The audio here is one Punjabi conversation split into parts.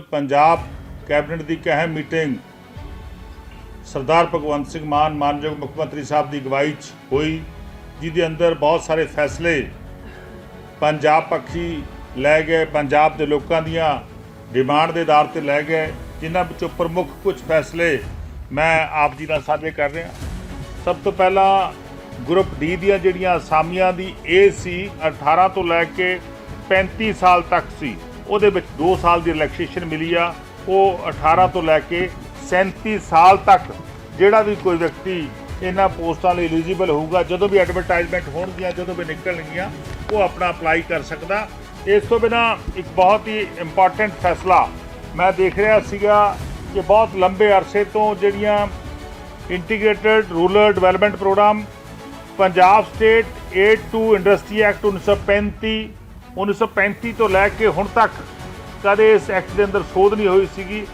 ਪੰਜਾਬ ਕੈਬਨਿਟ ਦੀ ਇੱਕ ਅਹਿਮ ਮੀਟਿੰਗ ਸਰਦਾਰ ਭਗਵੰਤ ਸਿੰਘ ਮਾਨ ਮਾਨਯੋਗ ਮੁੱਖ ਮੰਤਰੀ ਸਾਹਿਬ ਦੀ ਅਗਵਾਈ 'ਚ ਹੋਈ, ਜਿਹਦੇ ਅੰਦਰ ਬਹੁਤ ਸਾਰੇ ਫੈਸਲੇ ਪੰਜਾਬ ਪੱਖੀ ਲੈ ਗਏ, ਪੰਜਾਬ ਦੇ ਲੋਕਾਂ ਦੀਆਂ ਡਿਮਾਂਡ ਦੇ ਆਧਾਰ ਤੇ ਲੈ ਗਏ, ਜਿਨ੍ਹਾਂ ਵਿੱਚੋਂ ਪ੍ਰਮੁੱਖ ਕੁਝ ਫੈਸਲੇ ਮੈਂ ਆਪ ਜੀ ਨਾਲ ਸਾਂਝੇ ਕਰ ਰਿਹਾ। ਸਭ ਤੋਂ ਪਹਿਲਾਂ ਗਰੁੱਪ ਡੀ ਦੀਆਂ ਜਿਹੜੀਆਂ ਅਸਾਮੀਆਂ ਦੀ ਇਹ ਸੀ 18 ਤੋਂ ਲੈ ਕੇ 35 ਸਾਲ ਤੱਕ ਸੀ। ਉਹਦੇ ਵਿੱਚ 2 ਸਾਲ ਦੀ ਰਿਲੈਕਸੇਸ਼ਨ ਮਿਲੀ ਆ। ਉਹ 18 ਤੋਂ ਲੈ ਕੇ 37 ਸਾਲ ਤੱਕ ਜਿਹੜਾ ਵੀ ਕੋਈ ਵਿਅਕਤੀ ਇਹਨਾਂ ਪੋਸਟਾਂ ਲਈ ਐਲੀਜੀਬਲ ਹੋਊਗਾ, ਜਦੋਂ ਵੀ ਐਡਵਰਟਾਈਜ਼ਮੈਂਟ ਹੋਣਗੀਆਂ, ਜਦੋਂ ਵੀ ਨਿਕਲਣਗੀਆਂ, ਉਹ ਆਪਣਾ ਅਪਲਾਈ ਕਰ ਸਕਦਾ। ਇਸ ਤੋਂ ਬਿਨਾ ਇੱਕ ਬਹੁਤ ਹੀ ਇੰਪੋਰਟੈਂਟ ਫੈਸਲਾ ਮੈਂ ਦੇਖ ਰਿਹਾ ਸੀਗਾ ਕਿ ਬਹੁਤ ਲੰਬੇ ਅਰਸੇ ਤੋਂ ਜਿਹੜੀਆਂ integrated rural development programme Punjab state aid to industry act 1935 1935 ਤੋਂ ਲੈ ਕੇ ਹੁਣ ਤੱਕ ਕਦੇ ਇਸ ਐਕਟ ਦੇ ਅੰਦਰ ਸੋਧ ਨਹੀਂ ਹੋਈ ਸੀਗੀ।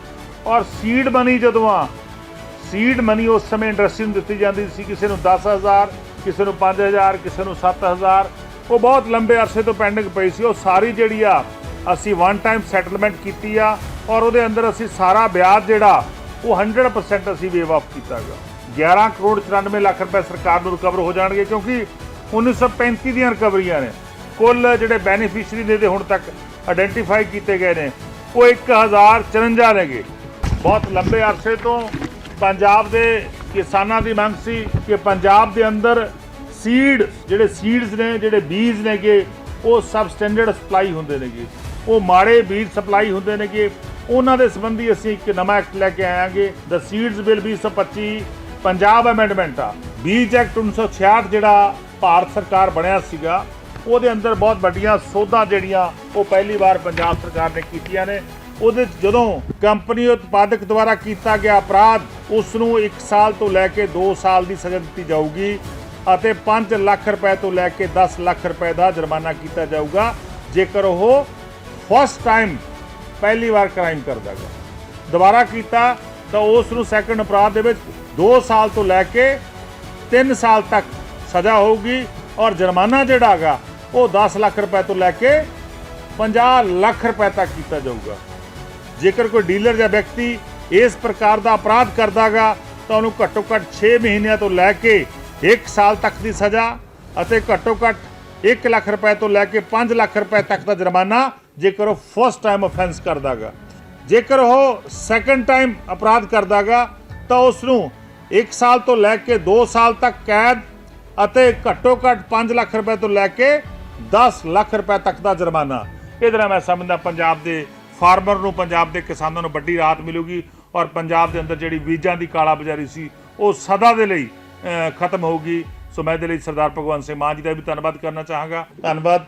ਔਰ ਸੀਡ ਮਨੀ ਜਦੋਂ ਆ ਸੀਡ ਮਨੀ ਉਸ ਸਮੇਂ ਇੰਡਸਟਰੀ ਨੂੰ ਦਿੱਤੀ ਜਾਂਦੀ ਸੀ। ਕਿਸੇ ਨੂੰ 10000 ਕਿਸੇ ਨੂੰ 5000 ਕਿਸੇ ਨੂੰ 7000 ਉਹ ਬਹੁਤ ਲੰਬੇ ਅਰਸੇ ਤੋਂ ਪੈਂਡਿੰਗ ਪਈ ਸੀ। ਉਹ ਸਾਰੀ ਜਿਹੜੀ ਆ, ਅਸੀਂ ਵਨ ਟਾਈਮ ਸੈਟਲਮੈਂਟ ਕੀਤੀ ਆ ਔਰ ਉਹਦੇ ਅੰਦਰ ਅਸੀਂ ਸਾਰਾ ਵਿਆਜ ਜਿਹੜਾ, ਉਹ 100% ਅਸੀਂ ਵੇਵ ਆਫ ਕੀਤਾ ਗਿਆ 11 ਕਰੋੜ 94 ਲੱਖ ਰੁਪਏ ਸਰਕਾਰ ਨੂੰ ਰਿਕਵਰ ਹੋ ਜਾਣਗੇ ਕਿਉਂਕਿ 1935 ਦੀਆਂ ਰਿਕਵਰੀਆਂ ਨੇ। ਕੁੱਲ ਜਿਹੜੇ ਬੈਨੀਫੀਸ਼ੀਅਰੀ ਨੇ ਦੇ ਹੁਣ ਤੱਕ ਆਇਡੈਂਟੀਫਾਈ ਕੀਤੇ ਗਏ ਨੇ, ਉਹ 1054 ਨੇਗੇ। ਬਹੁਤ ਲੰਬੇ ਅਰਸੇ ਤੋਂ ਪੰਜਾਬ ਦੇ ਕਿਸਾਨਾਂ ਦੀ ਮੰਗ ਸੀ ਕਿ ਪੰਜਾਬ ਦੇ ਅੰਦਰ ਸੀਡ ਜਿਹੜੇ ਸੀਡਸ ਨੇ, ਜਿਹੜੇ ਬੀਜ ਨੇਗੇ, ਉਹ ਸਬ ਸਟੈਂਡਰਡ ਸਪਲਾਈ ਹੁੰਦੇ ਨੇਗੇ। ਉਹ ਮਾੜੇ ਬੀਜ ਸਪਲਾਈ ਹੁੰਦੇ ਨੇਗੇ। ਉਹਨਾਂ ਦੇ ਸੰਬੰਧੀ ਅਸੀਂ ਇੱਕ ਨਵਾਂ ਐਕਟ ਲੈ ਕੇ ਆਵਾਂਗੇ the seeds bill 2025 Punjab amendment ਆ। ਬੀਜ ਐਕਟ 1966 ਜਿਹੜਾ ਭਾਰਤ ਸਰਕਾਰ ਬਣਿਆ ਸੀਗਾ ਉਹਦੇ ਅੰਦਰ ਬਹੁਤ ਵੱਡੀਆਂ ਸੋਧਾਂ ਜਿਹੜੀਆਂ ਉਹ ਪਹਿਲੀ ਵਾਰ ਪੰਜਾਬ ਸਰਕਾਰ ਨੇ ਕੀਤੀਆਂ ਨੇ। ਉਹਦੇ 'ਚ ਜਦੋਂ ਕੰਪਨੀ ਉਤਪਾਦਕ ਦੁਆਰਾ ਕੀਤਾ ਗਿਆ ਅਪਰਾਧ ਉਸ ਨੂੰ 1 ਸਾਲ ਤੋਂ ਲੈ ਕੇ 2 ਸਾਲ ਦੀ ਸਜ਼ਾ ਦਿੱਤੀ ਜਾਊਗੀ ਅਤੇ 5 ਲੱਖ ਰੁਪਏ ਤੋਂ ਲੈ ਕੇ 10 ਲੱਖ ਰੁਪਏ ਦਾ ਜੁਰਮਾਨਾ ਕੀਤਾ ਜਾਊਗਾ, ਜੇਕਰ ਉਹ ਫਸਟ ਟਾਈਮ ਪਹਿਲੀ ਵਾਰ ਕ੍ਰਾਈਮ ਕਰਦਾ ਗਾ। ਦੁਬਾਰਾ ਕੀਤਾ ਤਾਂ ਉਸ ਨੂੰ ਸੈਕੰਡ ਅਪਰਾਧ ਦੇ ਵਿੱਚ 2 ਸਾਲ ਤੋਂ ਲੈ ਕੇ 3 ਸਾਲ ਤੱਕ ਸਜ਼ਾ ਹੋਊਗੀ ਔਰ ਜੁਰਮਾਨਾ ਜਿਹੜਾ ਹੈਗਾ ਉਹ 10 ਲੱਖ ਰੁਪਏ ਤੋਂ ਲੈ ਕੇ 50 ਲੱਖ ਰੁਪਏ ਤੱਕ ਕੀਤਾ ਜਾਊਗਾ। ਜੇਕਰ ਕੋਈ ਡੀਲਰ ਜਾਂ ਵਿਅਕਤੀ ਇਸ ਪ੍ਰਕਾਰ ਦਾ ਅਪਰਾਧ ਕਰਦਾਗਾ, ਤਾਂ ਉਹਨੂੰ ਘੱਟੋ ਘੱਟ 6 ਮਹੀਨਿਆਂ ਤੋਂ ਲੈ ਕੇ 1 ਸਾਲ ਤੱਕ ਦੀ ਸਜ਼ਾ ਅਤੇ ਘੱਟੋ ਘੱਟ 1 ਲੱਖ ਰੁਪਏ ਤੋਂ ਲੈ ਕੇ 5 ਲੱਖ ਰੁਪਏ ਤੱਕ ਦਾ ਜੁਰਮਾਨਾ ਜੇਕਰ ਉਹ ਫਸਟ ਟਾਈਮ ਅਫੈਂਸ ਕਰਦਾਗਾ। ਜੇਕਰ ਉਹ ਸੈਕੰਡ ਟਾਈਮ ਅਪਰਾਧ ਕਰਦਾਗਾ, ਤਾਂ ਉਸ ਨੂੰ 1 ਸਾਲ ਤੋਂ ਲੈ ਕੇ 2 ਸਾਲ ਤੱਕ ਕੈਦ ਅਤੇ ਘੱਟੋ ਘੱਟ 5 ਲੱਖ ਰੁਪਏ ਤੋਂ ਲੈ ਕੇ 10 ਲੱਖ ਰੁਪਏ ਤੱਕ ਦਾ ਜੁਰਮਾਨਾ। ਇਹਦੇ ਨਾਲ ਮੈਂ ਸਮਝਦਾ ਪੰਜਾਬ ਦੇ ਫਾਰਮਰ ਨੂੰ, ਪੰਜਾਬ ਦੇ ਕਿਸਾਨਾਂ ਨੂੰ ਵੱਡੀ ਰਾਹਤ ਮਿਲੂਗੀ ਔਰ ਪੰਜਾਬ ਦੇ ਅੰਦਰ ਜਿਹੜੀ ਬੀਜਾਂ ਦੀ ਕਾਲਾ ਬਾਜ਼ਾਰੀ ਸੀ, ਉਹ ਸਦਾ ਦੇ ਲਈ ਖਤਮ ਹੋਊਗੀ। ਸੋ ਮੈਂ ਇਹਦੇ ਲਈ ਸਰਦਾਰ ਭਗਵੰਤ ਸਿੰਘ ਮਾਨ ਜੀ ਦਾ ਵੀ ਧੰਨਵਾਦ ਕਰਨਾ ਚਾਹਾਂਗਾ। ਧੰਨਵਾਦ।